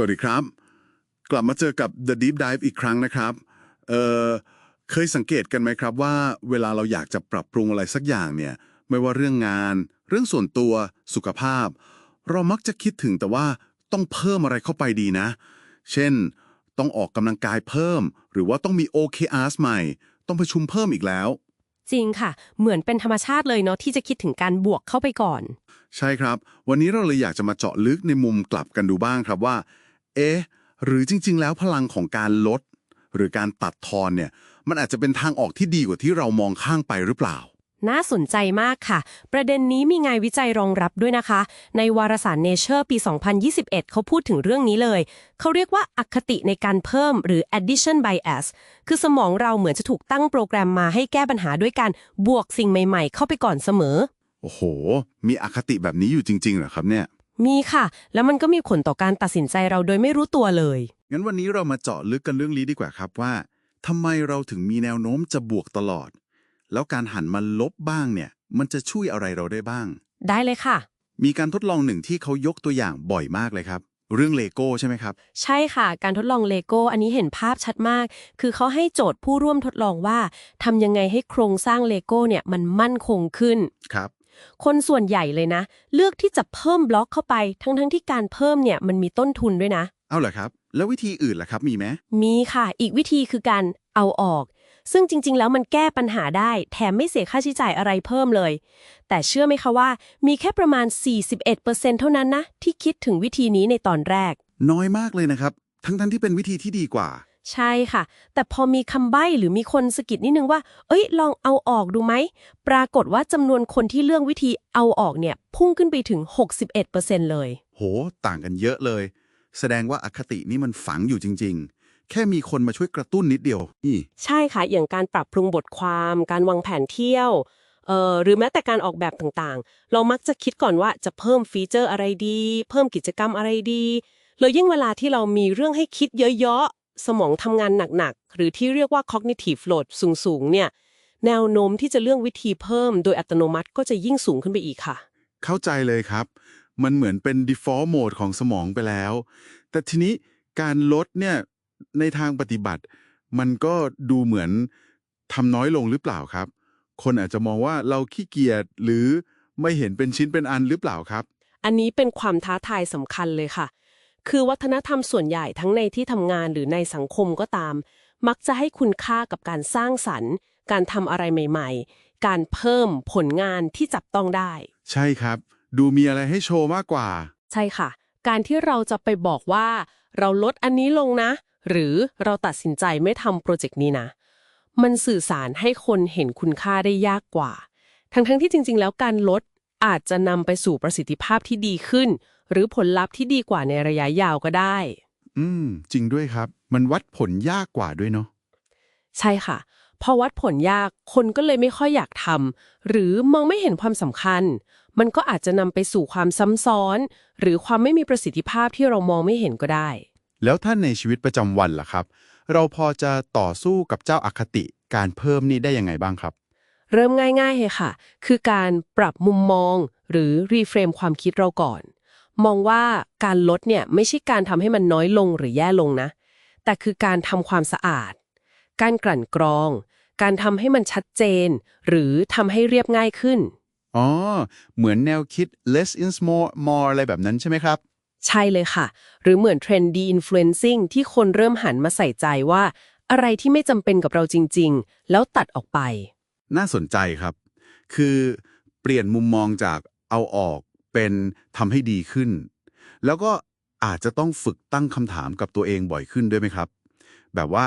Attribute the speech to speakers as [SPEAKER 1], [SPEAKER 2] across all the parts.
[SPEAKER 1] วัสดีครับ กลับมาเจอกับ The Deep Dive อีกครั้งนะครับเอ่อเคยสังเกตกันไหมครับว่า เวลาเราอยากจะปรับปรุงอะไรสักอย่างเนี่ย ไม่ว่าเรื่องงาน เรื่องส่วนตัว สุขภาพ เรามักจะคิดถึงแต่ว่าต้องเพิ่มอะไรเข้าไปดีนะ เช่น ต้องออกกำลังกายเพิ่ม หรือว่าต้องมี OKRs ใหม่ ต้องประชุมเพิ่มอีกแล้ว
[SPEAKER 2] จริงค่ะ เหมือนเป็นธรรมชาติเลยเนาะที่จะคิดถึงการบวกเข้าไปก่อน
[SPEAKER 1] ใช่ครับ วันนี้เราเลยอยากจะมาเจาะลึกในมุมกลับกันดูบ้างครับว่า เอ๊ะ หรือจริง ๆ แล้วพลังของการลด หรือการตัดทอนเนี่ย มันอาจจะเป็นทางออกที่ดีกว่าที่เรามองข้างไปหรือเปล่า
[SPEAKER 2] น่าสนใจมากค่ะ ประเด็นนี้มีงานวิจัยรองรับด้วยนะคะ ในวารสาร Nature ปี 2021 เขาพูดถึงเรื่องนี้เลย เขาเรียกว่าอคติในการเพิ่มหรือ addition bias คือสมองเราเหมือนจะถูกตั้งโปรแกรมมาให้แก้ปัญหาด้วยการบวกสิ่งใหม่ ๆ เข้าไปก่อนเสมอ
[SPEAKER 1] โอ้โห มีอคติแบบนี้อยู่จริงๆเหรอครับเนี่ย
[SPEAKER 2] มีค่ะ แล้วมันก็มีผลต่อการตัดสินใจเราโดยไม่รู้ตัวเลย
[SPEAKER 1] งั้นวันนี้เรามาเจาะลึกกันเรื่องนี้ดีกว่าครับว่าทำไมเราถึงมีแนวโน้มจะบวกตลอด แล้วการหันมาลบบ้างเนี่ย มันจะช่วยอะไรเราได้บ้าง
[SPEAKER 2] ได้เลยค่ะ
[SPEAKER 1] มีการทดลองหนึ่งที่เขายกตัวอย่างบ่อยมากเลยครับ เรื่องเลโก้ใช่ไหมครับ
[SPEAKER 2] ใช่ค่ะ การทดลองเลโก้อันนี้เห็นภาพชัดมาก คือเขาให้โจทย์ผู้ร่วมทดลองว่าทำยังไงให้โครงสร้างเลโก้เนี่ยมันมั่นคงขึ้น
[SPEAKER 1] ครับ
[SPEAKER 2] คนส่วนใหญ่เลยนะ เลือกที่จะเพิ่มบล็อกเข้าไป ทั้งๆที่การเพิ่มเนี่ยมันมีต้นทุนด้วยนะ
[SPEAKER 1] เอาเหรอครับ แล้ววิธีอื่นล่ะครับมีไหม
[SPEAKER 2] มีค่ะ อีกวิธีคือการเอาออก ซึ่งจริง ๆ แล้วมันแก้ปัญหาได้ แถมไม่เสียค่าใช้จ่ายอะไรเพิ่มเลย แต่เชื่อไหมคะว่า มีแค่ประมาณ 41%เท่านั้นนะที่คิดถึงวิธีนี้ในตอนแรก
[SPEAKER 1] น้อยมากเลยนะครับ ทั้งๆที่เป็นวิธีที่ดีกว่า
[SPEAKER 2] ใช่ค่ะ แต่พอมีคำใบ้หรือมีคนสะกิดนิดนึงว่า เอ้ย ลองเอาออกดูไหม ปรากฏว่าจำนวนคนที่เลือกวิธีเอาออกเนี่ย พุ่งขึ้นไปถึง 61%เลย
[SPEAKER 1] โห ต่างกันเยอะเลย แสดงว่าอคตินี่มันฝังอยู่จริง ๆ แค่มีคนมาช่วยกระตุ้นนิดเดียวนี่
[SPEAKER 2] ใช่ค่ะ อย่างการปรับปรุงบทความ การวางแผนเที่ยวเอ่อหรือแม้แต่การออกแบบต่างๆ เรามักจะคิดก่อนว่าจะเพิ่มฟีเจอร์อะไรดี เพิ่มกิจกรรมอะไรดีเลยยิ่งเวลาที่เรามีเรื่องให้คิดเยอะๆ สมองทำงานหนักๆ หรือที่เรียกว่า cognitive load สูงๆ เนี่ย แนวโน้มที่จะเลือกวิธีเพิ่มโดยอัตโนมัติก็จะยิ่งสูงขึ้นไปอีกค่ะ
[SPEAKER 1] เข้าใจเลยครับ มันเหมือนเป็น default mode ของสมองไปแล้ว แต่ทีนี้การลดเนี่ยในทางปฏิบัติ มันก็ดูเหมือนทำน้อยลงหรือเปล่าครับ คนอาจจะมองว่าเราขี้เกียจหรือไม่เห็นเป็นชิ้นเป็นอันหรือเปล่าครับ
[SPEAKER 2] อันนี้เป็นความท้าทายสำคัญเลยค่ะ คือวัฒนธรรมส่วนใหญ่ทั้งในที่ทำงานหรือในสังคมก็ตาม มักจะให้คุณค่ากับการสร้างสรรค์ การทำอะไรใหม่ ๆ การเพิ่มผลงานที่จับต้องได้
[SPEAKER 1] ใช่ครับ ดูมีอะไรให้โชว์มากกว่า
[SPEAKER 2] ใช่ค่ะ การที่เราจะไปบอกว่า เราลดอันนี้ลงนะ หรือเราตัดสินใจไม่ทำโปรเจกต์นี้นะ มันสื่อสารให้คนเห็นคุณค่าได้ยากกว่า ทั้งๆที่จริง ๆ แล้วการลด อาจจะนำไปสู่ประสิทธิภาพที่ดีขึ้น หรือผลลัพธ์ที่ดีกว่าในระยะยาวก็ได้
[SPEAKER 1] อืม จริงด้วยครับ มันวัดผลยากกว่าด้วยเนาะ
[SPEAKER 2] ใช่ค่ะ พอวัดผลยากคนก็เลยไม่ค่อยอยากทำหรือมองไม่เห็นความสำคัญ มันก็อาจจะนำไปสู่ความซ้ำซ้อน หรือความไม่มีประสิทธิภาพที่เรามองไม่เห็นก็ได้
[SPEAKER 1] แล้วท่านในชีวิตประจำวันล่ะครับ เราพอจะต่อสู้กับเจ้าอาคติการเพิ่มนี่ได้ยังไงบ้างครับ
[SPEAKER 2] เริ่มง่ายๆเลยค่ะ คือการปรับมุมมอง หรือรีเฟรมความคิดเราก่อน มองว่าการลดเนี่ยไม่ใช่การทำให้มันน้อยลงหรือแย่ลงนะ แต่คือการทำความสะอาด การกลั่นกรอง การทำให้มันชัดเจน หรือทำให้เรียบง่ายขึ้น
[SPEAKER 1] อ๋อ เหมือนแนวคิด less is more more อะไรแบบนั้นใช่ไหมครับ
[SPEAKER 2] ใช่เลยค่ะ หรือเหมือนเทรนด์ de-influencing ที่คนเริ่มหันมาใส่ใจว่า อะไรที่ไม่จำเป็นกับเราจริง ๆ แล้วตัดออกไป
[SPEAKER 1] น่าสนใจครับ คือเปลี่ยนมุมมองจากเอาออกเป็นทำให้ดีขึ้น แล้วก็อาจจะต้องฝึกตั้งคำถามกับตัวเองบ่อยขึ้นด้วยไหมครับ แบบว่า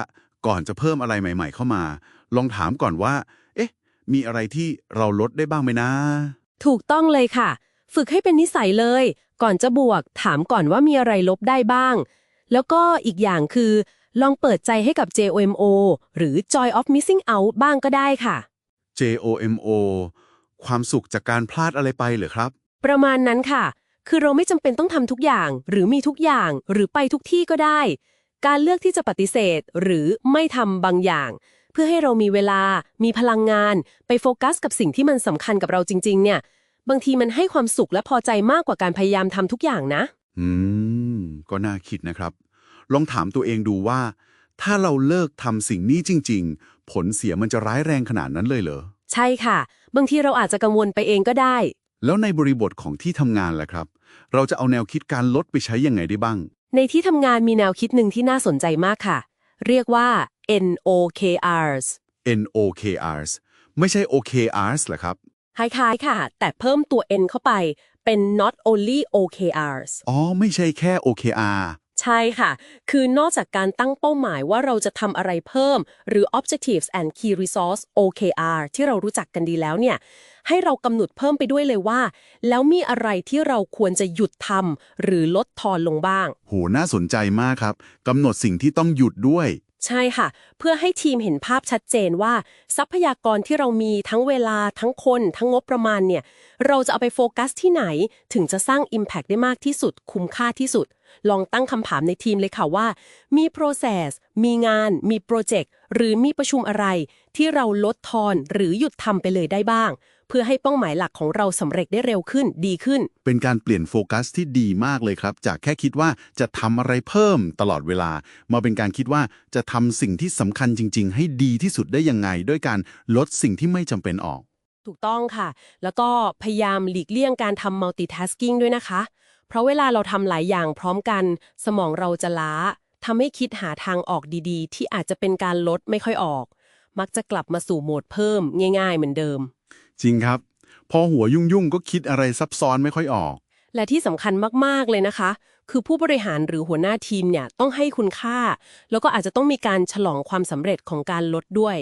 [SPEAKER 1] ก่อนจะเพิ่มอะไรใหม่ ๆ เข้ามา ลองถามก่อนว่า เอ๊ะ มีอะไรที่เราลดได้บ้างไหมนะ
[SPEAKER 2] ถูกต้องเลยค่ะ ฝึกให้เป็นนิสัยเลย ก่อนจะบวก ถามก่อนว่ามีอะไรลบได้บ้าง แล้วก็อีกอย่างคือ ลองเปิดใจให้กับ JOMO หรือ Joy of Missing Out บ้างก็ได้ค่ะ
[SPEAKER 1] JOMO ความสุขจากการพลาดอะไรไปเหรอครับ
[SPEAKER 2] ประมาณนั้นค่ะ คือเราไม่จำเป็นต้องทำทุกอย่าง หรือมีทุกอย่าง หรือไปทุกที่ก็ได้ การเลือกที่จะปฏิเสธ หรือไม่ทำบางอย่าง เพื่อให้เรามีเวลา มีพลังงาน ไปโฟกัสกับสิ่งที่มันสำคัญกับเราจริง ๆ เนี่ย บางทีมันให้ความสุขและพอใจมากกว่าการพยายามทำทุกอย่างนะ
[SPEAKER 3] อืม ก็น่าคิดนะครับ ลองถามตัวเองดูว่า ถ้าเราเลิกทำสิ่งนี้จริง ๆ ผลเสียมันจะร้ายแรงขนาดนั้นเลยเหรอ
[SPEAKER 2] ใช่ค่ะ บางทีเราอาจจะกังวลไปเองก็ได้
[SPEAKER 3] แล้วในบริบทของที่ทำงานล่ะครับ เราจะเอาแนวคิดการลดไปใช้ยังไงได้บ้าง
[SPEAKER 2] ในที่ทำงานมีแนวคิดหนึ่งที่น่าสนใจมากค่ะ เรียกว่า NOKRs
[SPEAKER 3] NOKRs ไม่ใช่ OKRs เหรอครับ
[SPEAKER 2] คล้ายๆค่ะ แต่เพิ่มตัว N เข้าไปเป็น not only OKRs
[SPEAKER 3] อ๋อ ไม่ใช่แค่ OKR
[SPEAKER 2] ใช่ค่ะ คือนอกจากการตั้งเป้าหมายว่าเราจะทำอะไรเพิ่ม หรือ Objectives and Key Resource OKR ที่เรารู้จักกันดีแล้วเนี่ย ให้เรากำหนดเพิ่มไปด้วยเลยว่า แล้วมีอะไรที่เราควรจะหยุดทำหรือลดทอนลงบ้าง
[SPEAKER 3] โห น่าสนใจมากครับกำหนดสิ่งที่ต้องหยุดด้วย
[SPEAKER 2] ใช่ค่ะ เพื่อให้ทีมเห็นภาพชัดเจนว่า ทรัพยากรที่เรามีทั้งเวลาทั้งคน ทั้งงบประมาณเนี่ย เราจะเอาไปโฟกัสที่ไหน ถึงจะสร้าง Impact ได้มากที่สุด คุ้มค่าที่สุด ลองตั้งคำถามในทีมเลยค่ะว่า มี process มีงาน มีโปรเจกต์ หรือมีประชุมอะไร ที่เราลดทอนหรือหยุดทำไปเลยได้บ้าง เพื่อให้เป้าหมายหลักของเราสำเร็จได้เร็วขึ้นดีขึ้น
[SPEAKER 3] เป็นการเปลี่ยนโฟกัสที่ดีมากเลยครับ จากแค่คิดว่าจะทำอะไรเพิ่มตลอดเวลา มาเป็นการคิดว่าจะทำสิ่งที่สำคัญจริง ๆ ให้ดีที่สุดได้ยังไง ด้วยการลดสิ่งที่ไม่จำเป็นออก
[SPEAKER 2] ถูกต้องค่ะ แล้วก็พยายามหลีกเลี่ยงการทำ multitasking ด้วยนะคะ เพราะเวลาเราทำหลายอย่างพร้อมกัน สมองเราจะล้าทำให้คิดหาทางออกดีๆ ที่อาจจะเป็นการลดไม่ค่อยออก มักจะกลับมาสู่โหมดเพิ่มง่าย ๆ เหมือนเดิม
[SPEAKER 3] จริงครับ พอหัวยุ่งๆก็คิดอะไรซับซ้อนไม่ค่อยออก
[SPEAKER 2] และที่สำคัญมากๆเลยนะคะ คือผู้บริหารหรือหัวหน้าทีมเนี่ยต้องให้คุณค่า แล้วก็อาจจะต้องมีการฉลองความสำเร็จของการลดด้วย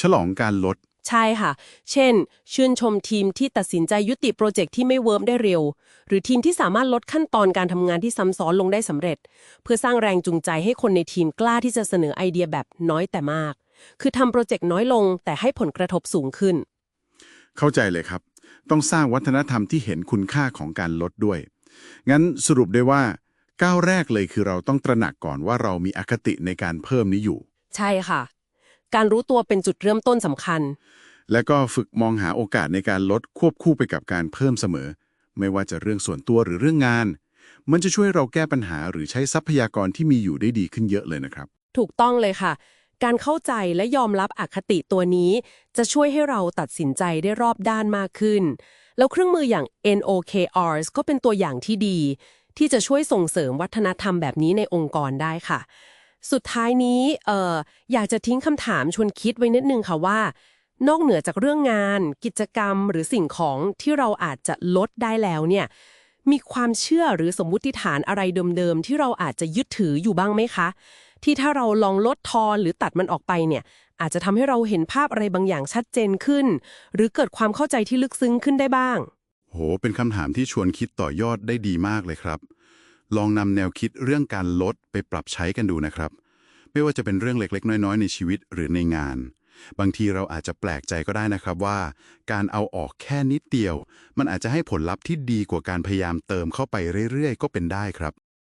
[SPEAKER 3] ฉลองการลด
[SPEAKER 2] ใช่ค่ะ เช่น ชื่นชมทีมที่ตัดสินใจยุติโปรเจกต์ที่ไม่เวิร์มได้เร็ว หรือทีมที่สามารถลดขั้นตอนการทำงานที่ซ้ำซ้อนลงได้สำเร็จ เพื่อสร้างแรงจูงใจให้คนในทีมกล้าที่จะเสนอไอเดียแบบน้อยแต่มาก คือทำโปรเจกต์น้อยลง แต่ให้ผลกระทบสูงขึ้น
[SPEAKER 1] เข้าใจเลยครับ ต้องสร้างวัฒนธรรมที่เห็นคุณค่าของการลดด้วย งั้นสรุปได้ว่า ก้าวแรกเลยคือเราต้องตระหนักก่อนว่าเรามีอคติในการเพิ่มนี้อยู่
[SPEAKER 2] ใช่ค่ะ การรู้ตัวเป็นจุดเริ่มต้นสำคัญ
[SPEAKER 1] แล้วก็ฝึกมองหาโอกาสในการลดควบคู่ไปกับการเพิ่มเสมอ ไม่ว่าจะเรื่องส่วนตัวหรือเรื่องงาน มันจะช่วยเราแก้ปัญหาหรือใช้ทรัพยากรที่มีอยู่ได้ดีขึ้นเยอะเลยนะครับ
[SPEAKER 2] ถูกต้องเลยค่ะ การเข้าใจและยอมรับอคติตัวนี้ จะช่วยให้เราตัดสินใจได้รอบด้านมากขึ้น แล้วเครื่องมืออย่าง NOKRs ก็เป็นตัวอย่างที่ดี ที่จะช่วยส่งเสริมวัฒนธรรมแบบนี้ในองค์กรได้ค่ะ สุดท้ายนี้เอ่ออยากจะทิ้งคำถามชวนคิดไว้นิดนึงค่ะว่า นอกเหนือจากเรื่องงาน กิจกรรมหรือสิ่งของที่เราอาจจะลดได้แล้วเนี่ยมีความเชื่อหรือสมมุติฐานอะไรเดิมๆ ที่เราอาจจะยึดถืออยู่บ้างไหมคะ ที่ถ้าเราลองลดทอนหรือตัดมันออกไปเนี่ย อาจจะทำให้เราเห็นภาพอะไรบางอย่างชัดเจนขึ้น หรือเกิดความเข้าใจที่ลึกซึ้งขึ้นได้บ้าง
[SPEAKER 1] โห เป็นคำถามที่ชวนคิดต่อยอดได้ดีมากเลยครับ ลองนำแนวคิดเรื่องการลดไปปรับใช้กันดูนะครับ ไม่ว่าจะเป็นเรื่องเล็กๆ น้อยๆ ในชีวิตหรือในงาน บางทีเราอาจจะแปลกใจก็ได้นะครับว่า การเอาออกแค่นิดเดียว มันอาจจะให้ผลลัพธ์ที่ดีกว่าการพยายามเติมเข้าไปเรื่อยๆ ก็เป็นได้ครับ